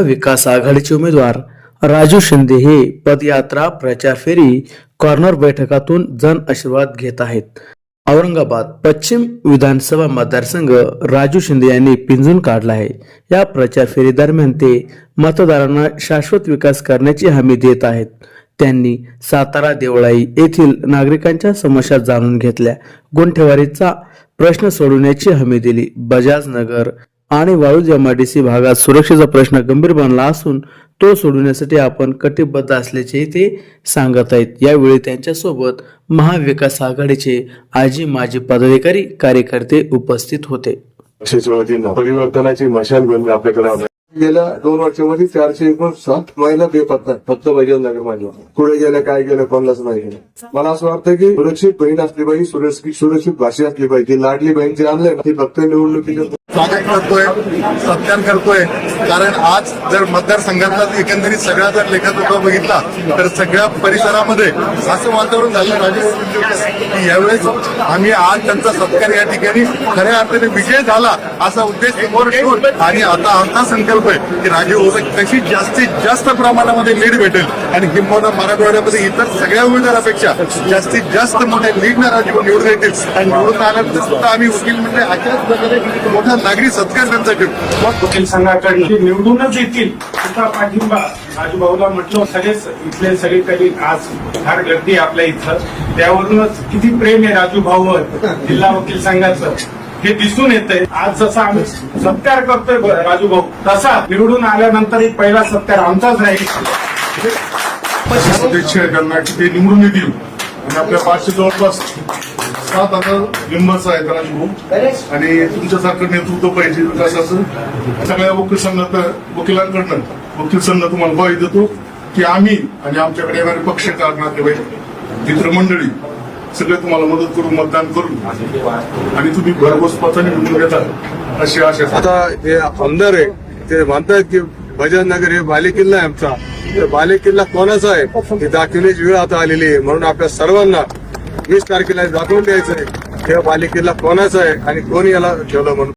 महाविकास आघाडीचे उमेदवार राजू शिंदे हे पदयात्रा प्रचार फेरी कॉर्नर बैठकातून जन आशीर्वाद घेत आहेत. औरंगाबाद पश्चिम विधानसभा मतदारसंघ राजू शिंदे यांनी पिंजून काढला आहे. या प्रचार फेरी दरम्यान ते मतदारांना शाश्वत विकास करण्याची हमी देत आहेत. त्यांनी सातारा देवळाई येथील नागरिकांच्या समस्या जाणून घेतल्या. गुंठेवारीचा प्रश्न सोडवण्याची हमी दिली. बजाज नगर आणि वाळूज एमआयडीसी भागात सुरक्षेचा प्रश्न गंभीर बनला असून तो सोडवण्यासाठी आपण कटिबद्ध असल्याचे ते सांगत आहेत. यावेळी त्यांच्यासोबत महाविकास आघाडीचे आजी माजी पदाधिकारी कार्यकर्ते उपस्थित होते. परिवर्तनाची मशाल घेऊन आपल्याकडे गेल्या दोन वर्षामध्ये चारशे एकोणसाठ महिला बेपत्ता फक्त बजाज नगर माझ्या पुढे गेल्या काय गेलं कोणालाच नाही. गेलं मला असं वाटतं की सुरक्षित बहीण असली पाहिजे सुरक्षित सुरक्षित भाषा असली पाहिजे. लाडली बहीण जे आणले ना, ती फक्त निवडणुकीच्या स्वागत करतोय सत्कार करतोय. कारण आज जर मतदारसंघातला एकंदरीत सगळा जर लेखाजोखा बघितला तर सगळ्या परिसरामध्ये असं वातावरण झालं राजेश की यावेळेस आम्ही आज त्यांचा सत्कार या ठिकाणी खऱ्या अर्थाने विजय झाला. असा उद्देश समोर ठेवून आणि आता असा संकल्प आहे की राजे ओबे कशी जास्तीत जास्त प्रमाणामध्ये लीड भेटेल आणि किंबहुना मराठवाड्यामध्ये इतर सगळ्या उमेदवारापेक्षा जास्तीत जास्त मोठ्या लीडनं राजे निवडून येतील. आणि निवडून आल्यानंतर सुद्धा आम्ही वकील म्हणजे अशाच प्रकारे मोठा नागरी सत्कार त्यांचा करू मग वकील संघाकडे निवडूनच येतील पाठिंबा राजूभाऊला म्हटलं सगळेच इथले सगळे काही आज फार गर्दी आपल्या इथं. त्यावरूनच किती प्रेम आहे राजू भाऊवर जिल्हा वकील संघाचं. हे दिसून येतंय. आज जसा आम्ही सत्कार करतोय ब- राजू भाऊ तसा निवडून आल्यानंतर एक पहिला सत्कार आमचाच राहील अध्यक्ष कर्नाटक ते निवडून येतील. आणि आपल्या पाचशे जवळपास सात हजार मेंबर्स आहेत राजभाऊ आणि तुमच्यासारखं नेतृत्व पाहिजे विकासाचं. सगळ्या वकील संघात वकिलांकडनं वकील संघ तुम्हाला ग्वाही देतो की आम्ही आणि आमच्याकडे येणारे पक्षकार नातेवाईक मित्रमंडळी सगळे तुम्हाला मदत करून मतदान करून आणि तुम्ही भरघोस मताने निवडून घेता अशी आशा आता हे आमदार आहे ते म्हणतात की भजन नगर हे बालेकिल्ला आहे आमचा. बाले बालेकिल्ला कोणाचा आहे? हे दाखवण्याची वेळ आता आलेली आहे. म्हणून आपल्या सर्वांना वीस तारखेला दाखवून द्यायचं आहे. हे बालेकिल्ला कोणाचा आहे आणि कोणी याला ठेवलं म्हणून?